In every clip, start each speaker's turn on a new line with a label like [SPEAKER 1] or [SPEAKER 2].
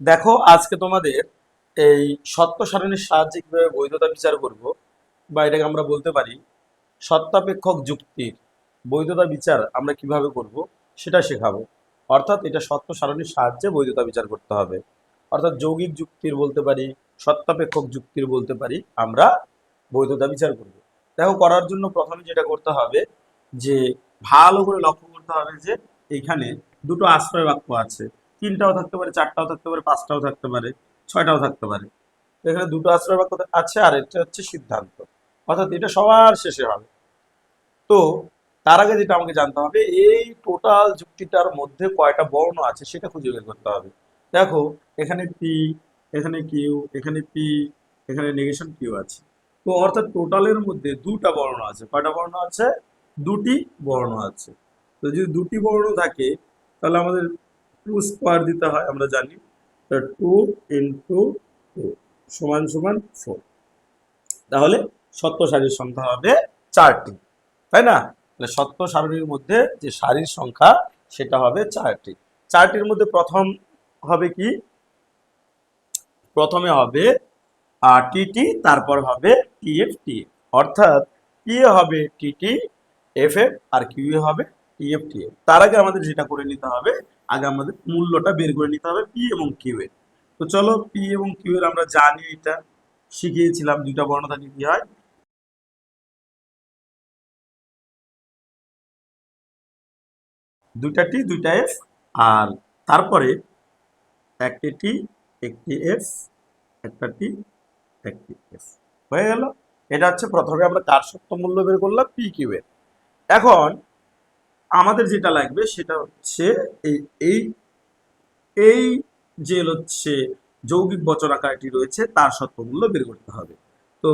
[SPEAKER 1] দেখো, আজকে তোমাদের এই সত্য সারণীর সাহায্যে কীভাবে বৈধতা বিচার করব বা এটাকে আমরা বলতে পারি সত্যাপেক্ষক যুক্তির বৈধতা বিচার আমরা কীভাবে করব সেটা শেখাবো। অর্থাৎ এটা সত্য সারণীর সাহায্যে বৈধতা বিচার করতে হবে। অর্থাৎ যৌগিক যুক্তির বলতে পারি, সত্যাপেক্ষক যুক্তির বলতে পারি, আমরা বৈধতা বিচার করব। দেখো, করার জন্য প্রথমে যেটা করতে হবে যে, ভালো করে লক্ষ্য করতে হবে যে, এখানে দুটো আশ্রয় বাক্য আছে। তিনটাও থাকতে পারে, চারটাও থাকতে পারে, পাঁচটাও থাকতে পারে, ছয়টাও থাকতে পারে। এখানে দুটো আশ্রয় বাক্য আছে, আর এটা হচ্ছে সিদ্ধান্ত। অর্থাৎ এটা সবার শেষে হবে। তো তার আগে যেটা আমাকে জানতে হবে, এই টোটাল যুক্তিটার মধ্যে কয়টা বর্ণ আছে সেটা খুঁজে বের করতে হবে। দেখো, এখানে পি এখানে কিউ এখানে পি এখানে নেগেশন কিউ আছে। তো অর্থাৎ টোটালের মধ্যে দুটা বর্ণ আছে। কয়টা বর্ণ আছে? দুটি বর্ণ আছে। তো যদি দুটি বর্ণ থাকে, তাহলে আমাদের টু স্কোয়ার দিতে হয়, আমরা জানি। টু ইন্টু টু সমান সমান ফোর তাহলে সত্য সারির সংখ্যা হবে চারটি, তাই না? সত্য সারণীর মধ্যে যে সারির সংখ্যা, সেটা হবে চারটি। চারটির মধ্যে প্রথম হবে কি? প্রথমে হবে টিটি তারপর হবে টিএফ টি অর্থাৎ পি হবে টিটি এফ এফ আর কিউ হবে টিএফ তার আগে আমাদের যেটা করে নিতে হবে, আগে আমাদের মূল্যটা বের করে নিতে হবে পি এবং কিউ এর। তো চলো পি এবং কিউ এর আমরা জানি এটা। শিখিয়েছিলাম দুইটা বর্ণ থাকে কি হয়। দুইটা টি দুইটা এফ আর তারপরে একটি টি একটি এফ একটা টি একটি এফ হয়ে গেল। এটা হচ্ছে প্রথমে আমরা কার সত্য মূল্য বের করলাম? পি কিউ এর। এখন আমাদের যেটা লাগবে সেটা হচ্ছে এই এই এই যে হচ্ছে যৌগিক বচন আকারটি রয়েছে, তার সত্য মূল্য বের করতে হবে। তো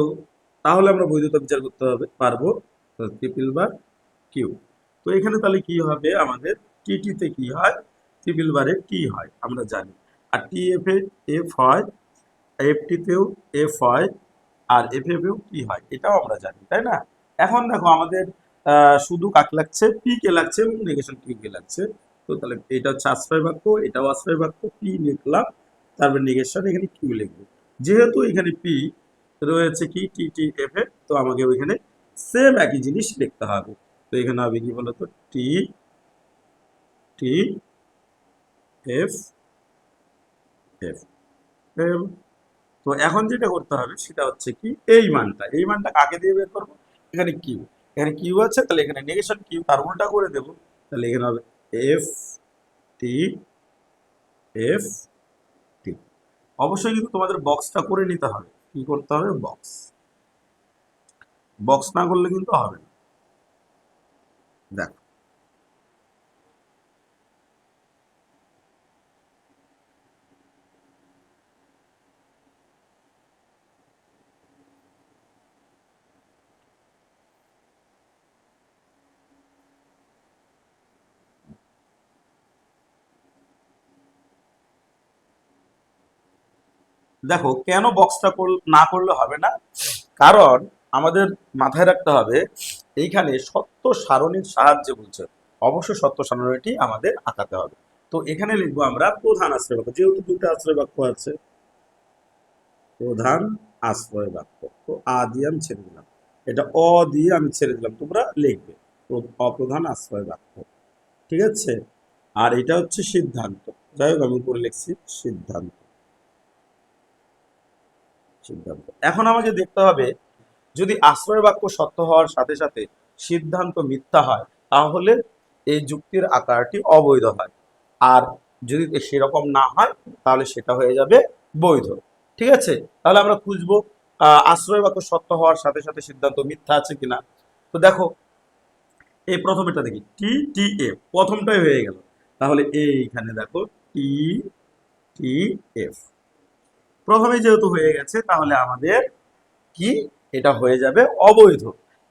[SPEAKER 1] তাহলে আমরা বৈধতা বিচার করতে হবে, পারব। Triple bar Q. তো এখানে তাহলে কি হবে আমাদের? টিটিতে কি হয়? ট্রিপল বারে টি হয়, আমরা জানি। আর টি এফ এফ হয়, এফ টিতেও এফ হয়, আর এফ এফেও টি হয়, এটাও আমরা জানি, তাই না? এখন দেখো আমাদের শুধু কাকে লাগছে? পি কে লাগছে, এবং নেগেশন কিউ কে লাগছে। তো তাহলে এটা হচ্ছে আশ্রয় বাক্য, এটাও আশ্রয় বাক্য পি লিখলাম, তারপর নেগেশন এখানে কিউ লিখব। যেহেতু এখানে পি রয়েছে কি? টি টি এফ এ, তো আমাকে ওইখানে সেম একই জিনিস লিখতে হবে। তো এখানে হবে কি বলতো? টি টি এফ এফ তো এখন যেটা করতে হবে, সেটা হচ্ছে কি? এই মানটা। এই মানটা কাকে দিয়ে বের করব? এখানে কিউ এখানে কিউ আছে, তাহলে এখানে নেগেশন কিউ তার উল্টা করে দেব। তাহলে এখানে হবে এফ টি এফ টি অবশ্যই কিন্তু তোমাদের বক্সটা করে নিতে হবে। কি করতে হবে? বক্স বক্স না করলে কিন্তু হবে না। দেখো দেখো, কেন বক্সটা না করলে হবে না? কারণ আমাদের মাথায় রাখতে হবে, এইখানে সত্য সারণীর সাহায্যে বলছে। অবশ্য সত্য সারণীটি আমাদের আঁকাতে হবে। তো এখানে লিখব আমরা প্রধান আশ্রয় বাক্য। যেহেতু দুটো আশ্রয় বাক্য আছে, প্রধান আশ্রয় বাক্য। তো আ দিয়ে আমি ছেড়ে দিলাম। এটা অ দিয়ে আমি ছেড়ে দিলাম। তোমরা লিখবে। প্র- অপ্রধান আশ্রয় বাক্য। ঠিক আছে? আর এটা হচ্ছে সিদ্ধান্ত। যাই হোক, আমি উপরে লিখছি সিদ্ধান্ত। সিদ্ধান্ত। এখন আমাকে দেখতে হবে, যদি আশ্রয় বাক্য সত্য হওয়ার সাথে সাথে সিদ্ধান্ত মিথ্যা হয়, তাহলে এই যুক্তির আকারটি অবৈধ হয়। আর যদি সেরকম না হয়, তাহলে সেটা হয়ে যাবে বৈধ। ঠিক আছে? তাহলে আমরা খুঁজবো আশ্রয় বাক্য সত্য হওয়ার সাথে সাথে সিদ্ধান্ত মিথ্যা আছে কিনা। তো দেখো, এই প্রথম এটা দেখি। টি টি এফ, প্রথমটাই হয়ে গেল। তাহলে এইখানে দেখো, টি টি এফ। প্রথমে যেহেতু হয়ে গেছে, তাহলে আমাদের কি? এটা হয়ে যাবে অবৈধ।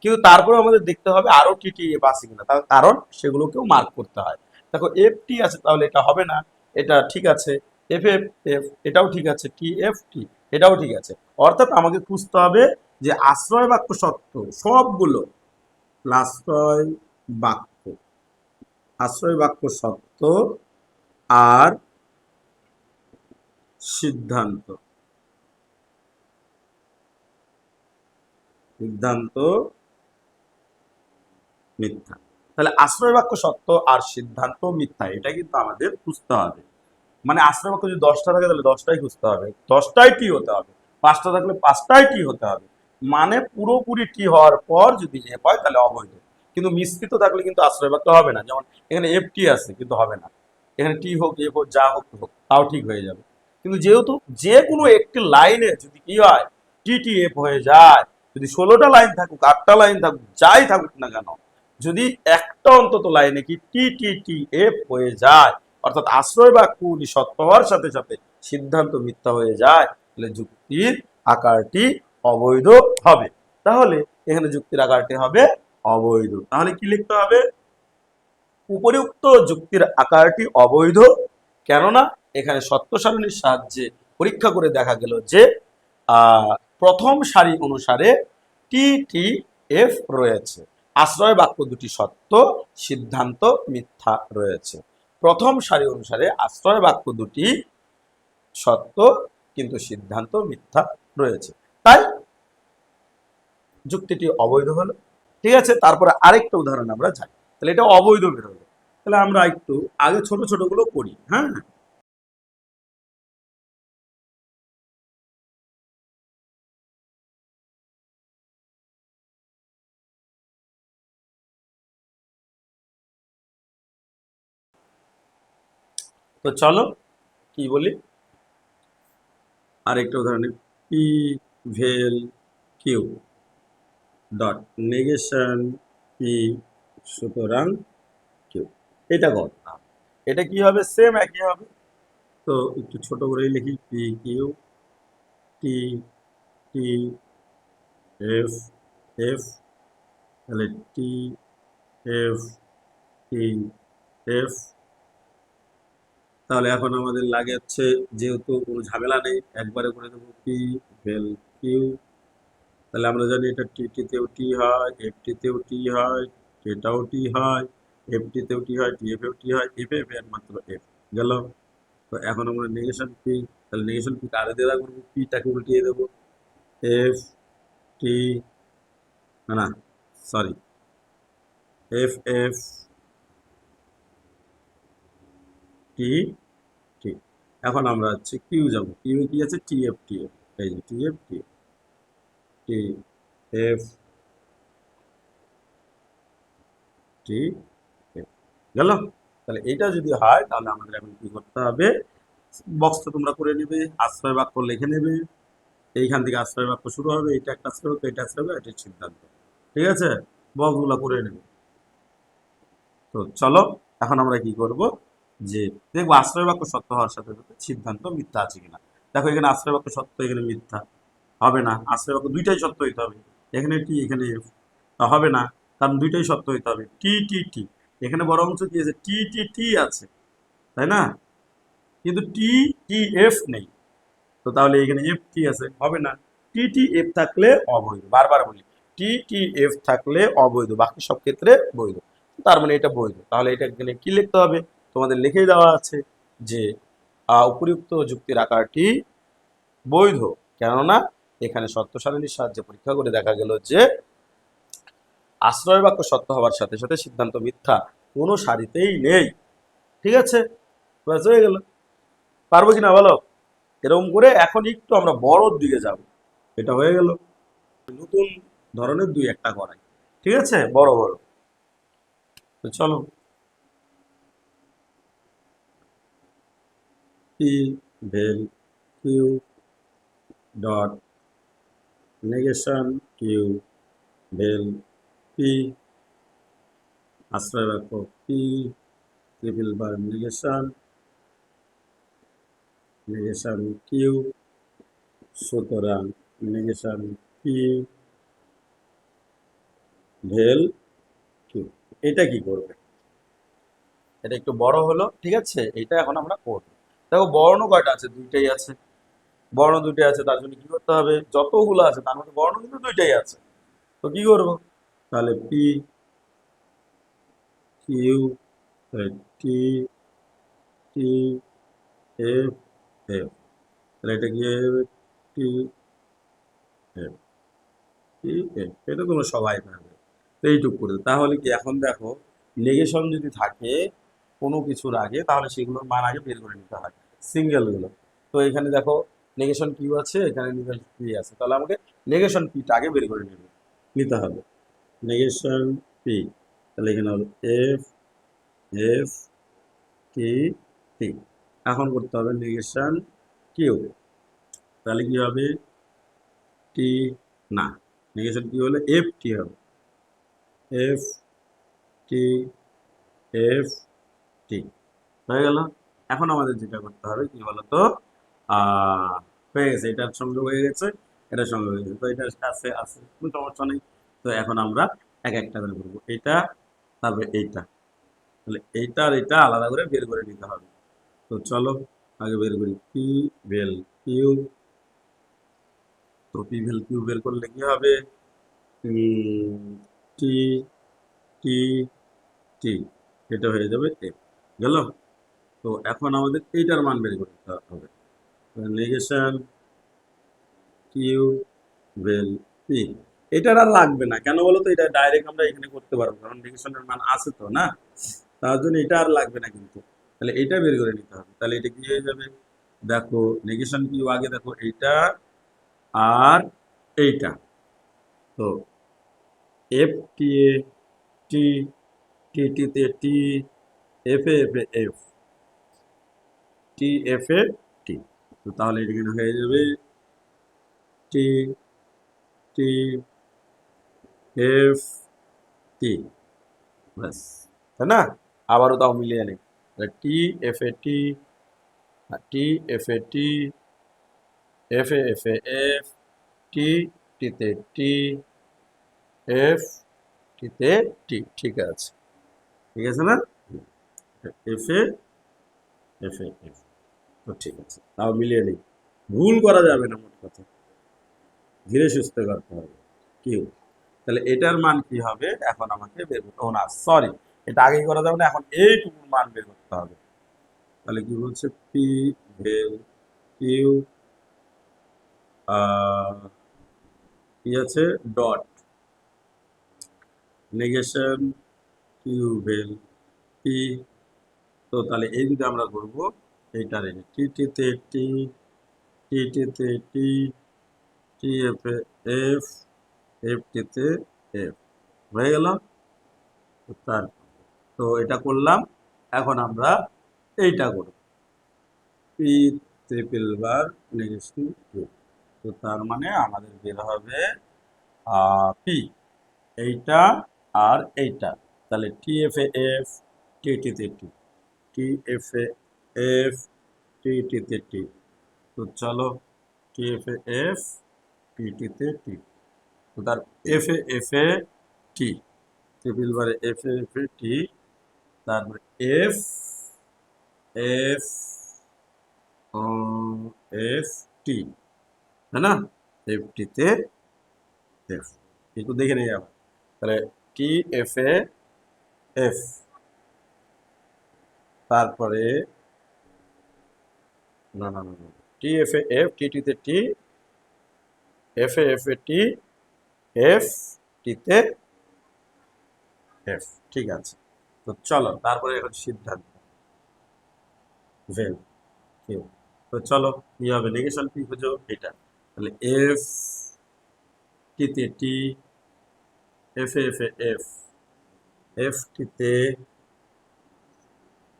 [SPEAKER 1] কিন্তু তারপরে আমাদের দেখতে হবে আরও টিটি এফ আছে কিনা। তার কারণ সেগুলোকেও মার্ক করতে হয়। দেখো এফ টি আছে, তাহলে এটা হবে না। এটা ঠিক আছে। এফ এফ এফ এটাও ঠিক আছে। টি এফ টি এটাও ঠিক আছে। অর্থাৎ আমাকে খুঁজতে হবে যে আশ্রয় বাক্য সত্য সবগুলো আশ্রয় বাক্য আশ্রয় বাক্য সত্য আর সিদ্ধান্ত। সিদ্ধান্ত মিথ্যা। তাহলে আশ্রয় বাক্য সত্য আর সিদ্ধান্ত মিথ্যা, এটা কিন্তু আমাদের বুঝতে হবে। মানে আশ্রয় বাক্য যদি দশটা থাকে তাহলে দশটাই খুঁজতে হবে। দশটাই টি হতে হবে? পাঁচটা থাকলে পাঁচটাই টি হতে হবে? মানে পুরোপুরি টি হওয়ার পর যদি এফ হয় তাহলে অবৈধ। কিন্তু মিশ্রিত থাকলে কিন্তু আশ্রয় বাক্য হবে না। যেমন এখানে এফ টি আছে, কিন্তু হবে না। এখানে টি হোক এফ হোক, যা হোক হোক, তাও ঠিক হয়ে যাবে। কিন্তু যেহেতু যে কোনো একটি লাইনে যদি কি হয়, টি টি এফ হয়ে যায় যদি ষোলোটা লাইন থাকুক, আটটা লাইন থাকুক, যাই থাকুক না কেন, যদি একটা অন্তত লাইনে কি টি টি টি, এফ হয়ে যায়, অর্থাৎ আশ্রয় বাক্যগুলি সত্য হওয়ার সাথে সাথে সিদ্ধান্ত মিথ্যা হয়ে যায়, তাহলে যুক্তির আকারটি অবৈধ হবে। তাহলে এখানে যুক্তির আকারটি হবে অবৈধ। তাহলে কি লিখতে হবে? উপরিউক্ত যুক্তির আকারটি অবৈধ, কেননা এখানে সত্য সারণীর সাহায্যে পরীক্ষা করে দেখা গেল যে প্রথম সারি অনুসারে টি টি এফ রয়েছে। আশ্রয় বাক্য দুটি সত্য, সিদ্ধান্ত মিথ্যা রয়েছে। প্রথম সারি অনুসারে আশ্রয় বাক্য দুটি সত্য, কিন্তু সিদ্ধান্ত মিথ্যা রয়েছে। তাই যুক্তিটি অবৈধ হলো। ঠিক আছে, তারপরে আরেকটা উদাহরণ আমরা যাই তাহলে এটা অবৈধ বেরোলো তাহলে আমরা একটু আগে ছোট ছোটগুলো করি হ্যাঁ? তো চলো, কি বলি? আরেকটা উদাহরণে P vel Q dot negation P সুতরাং কিউ এটা করতাম এটা কি হবে? সেম একই হবে। তো একটু ছোট করে লিখি P Q T T F F তাহলে টি এফ টি এফ তাহলে এখন আমাদের লাগে হচ্ছে যেহেতু কোনো ঝামেলা নেই, একবারে করে দেবো পি ভেল কিউ তাহলে আমরা জানি এটা টিটিতেও টি হয় এফ এফটিতেও টি হয় এটাও টি হয় এফটিতেও টি হয় টিএফেও টি হয় এফ এফ এর মাত্র এফ গেল। তো এখন আমরা নেগেশন পি তাহলে নেগেশন পি কারে দেওয়া করব? পিটাকে উল্টিয়ে দেবো। এফ টি না sorry F F T T এখন আমরা হচ্ছে কিউ যাব। কিউ কি আছে? টি এফ টি এফ এই যে T F T T F T F গেল? তাহলে এটা যদি হয়, তাহলে আমাদের এখন কি করতে হবে? বক্সটা তোমরা করে নেবে, আশ্রয় বাক্য লিখে নেবে। এইখান থেকে আশ্রয় বাক্য শুরু হবে, এটা একটা আশ্রয় বাক্য, এটা আশ্রয় বাক্য, এটা সিদ্ধান্ত। ঠিক আছে? বক্সগুলো করে নেবে। তো চলো, এখন আমরা কি করব? যে দেখব আশ্রয় বাক্য সত্য হওয়ার সাথে সাথে সিদ্ধান্ত মিথ্যা আছে কিনা। দেখো, এখানে আশ্রয় বাক্য সত্য, এখানে মিথ্যা। হবে না। আশ্রয় বাক্য দুইটাই সত্য হইতে হবে। এখানে টি এখানে হবে না। কারণ দুইটাই সত্য হইতে হবে। টি টি টি। এখানে বড় অংশ কি আছে? টি টি টি আছে। তাই না? কিন্তু টি টি, এফ নেই। তো তাহলে এখানে এফ টি আছে? হবে না। টি টি, এফ থাকলে অবৈধ। বারবার বলি। টি টি, এফ থাকলে অবৈধ। বাকি সব ক্ষেত্রে বৈধ। তার মানে এটা বৈধ। তাহলে এটা এখানে কি লিখতে হবে? তোমাদের লিখে দেওয়া আছে যে আহ, উপরিউক্ত যুক্তির আকারটি বৈধ। কেননা এখানে সত্য সারণীর সাহায্যে পরীক্ষা করে দেখা গেল যে আশ্রয় বাক্য সত্য হওয়ার সাথে সাথে সিদ্ধান্ত মিথ্যা কোনো সারিতেই নেই। ঠিক আছে? হয়ে গেল। পারব কিনা বলো? এরকম করে এখন একটু আমরা বড়র দিকে যাব। এটা হয়ে গেল। নতুন ধরনের দুই একটা করাই। ঠিক আছে? বড় বড়। চলো। P vel Q dot negation Q vel P আশ্রয় বাক্য P triple bar negation negation Q সুতরাং নেগেশন পি ভেল কিউ এটা কি করবে এটা একটু বড় হলো, ঠিক আছে? এটা এখন আমরা করব। দেখো বর্ণ কয়টা আছে? দুইটাই আছে। বর্ণ দুইটাই আছে, তার জন্য কি করতে হবে? যতগুলো আছে, তার মধ্যে বর্ণ কিন্তু দুইটাই আছে। তো কি করব? তাহলে P Q T T F F তাহলে এটা কি টি এফ টি এফ এটা তোমরা সবাই পাবে। এইটুকু করে। তাহলে কি এখন দেখো নেগেশন যদি থাকে কোনো কিছুর আগে তাহলে সেগুলোর মান আগে বের করে নিতে হয় সিঙ্গেলগুলো তো এখানে দেখো নেগেশন কিউ আছে, এখানে নেগেশন পি আছে। তাহলে আমাকে নেগেশন পিটা আগে বের করে নেবে, নিতে হবে। নেগেশন পি তাহলে এখানে হবে এফ এফ টি টি এখন করতে হবে নেগেশন কিউ তাহলে কি হবে? টি না। নেগেশন কি হলে এফ টি হবে। এফ টি এফ টি হয়ে গেল। এখন আমাদের যেটা করতে হবে, কি বলতো? হয়ে গেছে, এটার সঙ্গে হয়ে গেছে, এটার সঙ্গে হয়ে গেছে। তো এটা আছে আছে, কোনো সমস্যা নেই। তো এখন আমরা এক একটা করে করব। এটা, তারপরে এইটা। তাহলে এইটা আর এটা আলাদা করে বের করে নিতে হবে। তো চলো, আগে বের করি। পি ভেল কিউ তো পি ভেল কিউ বের করলে কি হবে? টি টি টি এটা হয়ে যাবে এফ গেল? তো এখন আমাদের এইটার মান বের করতে হবে। নেগেশন কিউ ভেল পি এটার আর লাগবে না। কেন বলো তো এটা ডাইরেক্ট আমরা এখানে করতে পারব কারণ নেগেশনের মান আছে তো, না? তার জন্য এটা আর লাগবে না কিন্তু। তাহলে এটা বের করে নিতে হবে। তাহলে এটা কি হয়ে যাবে? দেখো নেগেশন কিউ আগে দেখো, এইটা আর এইটা। তো এফ টি এ টি টি টিতে টি এফ এ এফ এ এফ টি এফ এ টি তো তাহলে এটা এখানে হয়ে যাবে টি টি এফ টি ব্যাস। তাই না? আবারও তাও মিলিয়ে নেই। টি এফ এ টি টি এফ এ টি এফ এ এফ এ এফ টি টিতে টি এফ টিতে টি ঠিক আছে। ঠিক আছে না? এফ এ এফ এফ ঠিক আছে। তাও মিলিয়ে নেই। ভুল করা যাবে না মোট কথা। ধীরে সুস্থে করতে হবে কিউ তাহলে এটার মান কি হবে? এখন আমাকে বের করতে না সরি এটা আগেই করা যাবে না, এখন এইটুকুর মান বের করতে হবে। তাহলে কি বলছে? পি ভেল কিউ কি আছে? Dot negation Q vel P তো তাহলে এই যদি আমরা করব এইটার এই টি টিতে টি টি টিতে T T F F F টিতে এফ হয়ে গেল? তার তো এটা করলাম। এখন আমরা এইটা করব। P triple bar negation Q তো তার মানে আমাদের বের হবে পি এইটা আর এইটা। তাহলে টি এফ এফ টি টিতে T T F F T টিতে টি তো চলো টি এফ এফ টি টিতে টি তো তার এফ এ এফ এ টি ট্রিপল বারে এফ এ এফ এ টি তারপরে এফ এফ এফ টি তাই না এফ টিতে এফ একটু দেখে নেই আবার তাহলে টি এফ এ এফ তারপরে, না না না টি এফ এ এফ টি টিতে টি এফ এ এফ এ টি এফ টিতে এফ ঠিক আছে। তো চলো, তারপরে এখন সিদ্ধান্ত। ভেল কিউ তো চলো, কি হবে? নেগেশন কি খুঁজো? এটা। তাহলে এফ টিতে টি এফ এফ এ এফ এফ টিতে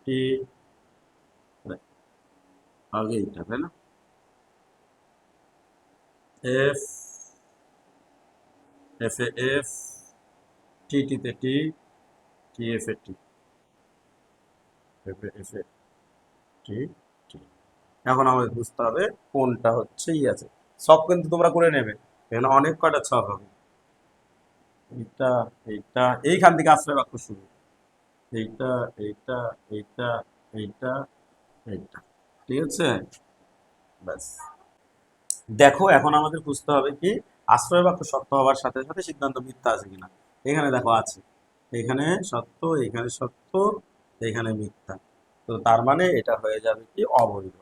[SPEAKER 1] টি আগে এইটা তাই না? এফ এফ এ এফ টি টিতে টি টি এফ এ টি এফ এ এফ এ টি টি এখন আমাদের বুঝতে হবে কোনটা হচ্ছে ই আছে। সব কিন্তু তোমরা করে নেবে। এখানে অনেক কয়টা ছক হবে? এইটা এইটা এইখান থেকে আশ্রয় বাক্য শুরু। এইটা এইটা এইটা এইটা এইটা। ঠিক আছে? ব্যাস। দেখো, এখন আমাদের বুঝতে হবে কি, আশ্রয় বাক্য সত্য হওয়ার সাথে সাথে সিদ্ধান্ত মিথ্যা আছে কিনা। এখানে দেখো আছে। এখানে সত্য এখানে সত্য, এখানে মিথ্যা। তো তার মানে এটা হয়ে যাবে কি, অবৈধ।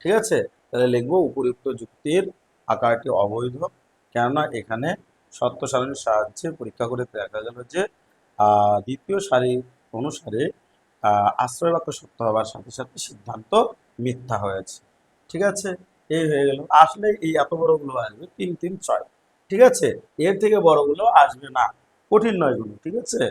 [SPEAKER 1] ঠিক আছে? তাহলে লিখব উপযুক্ত যুক্তির আকারটি অবৈধ। কেননা এখানে সত্য সারণীর সাহায্যে পরীক্ষা করে দেখা গেল যে দ্বিতীয় সারি অনুসারে আশ্রয় বাক্য সত্য হওয়ার সাথে সাথে সিদ্ধান্ত মিথ্যা হয়েছে। ঠিক আছে? এই হয়ে গেল। আসলে এই এত বড়গুলো আসবে তিন তিন ছয়। ঠিক আছে? এর থেকে বড়গুলো আসবে না। কঠিন নয়গুলো ঠিক আছে?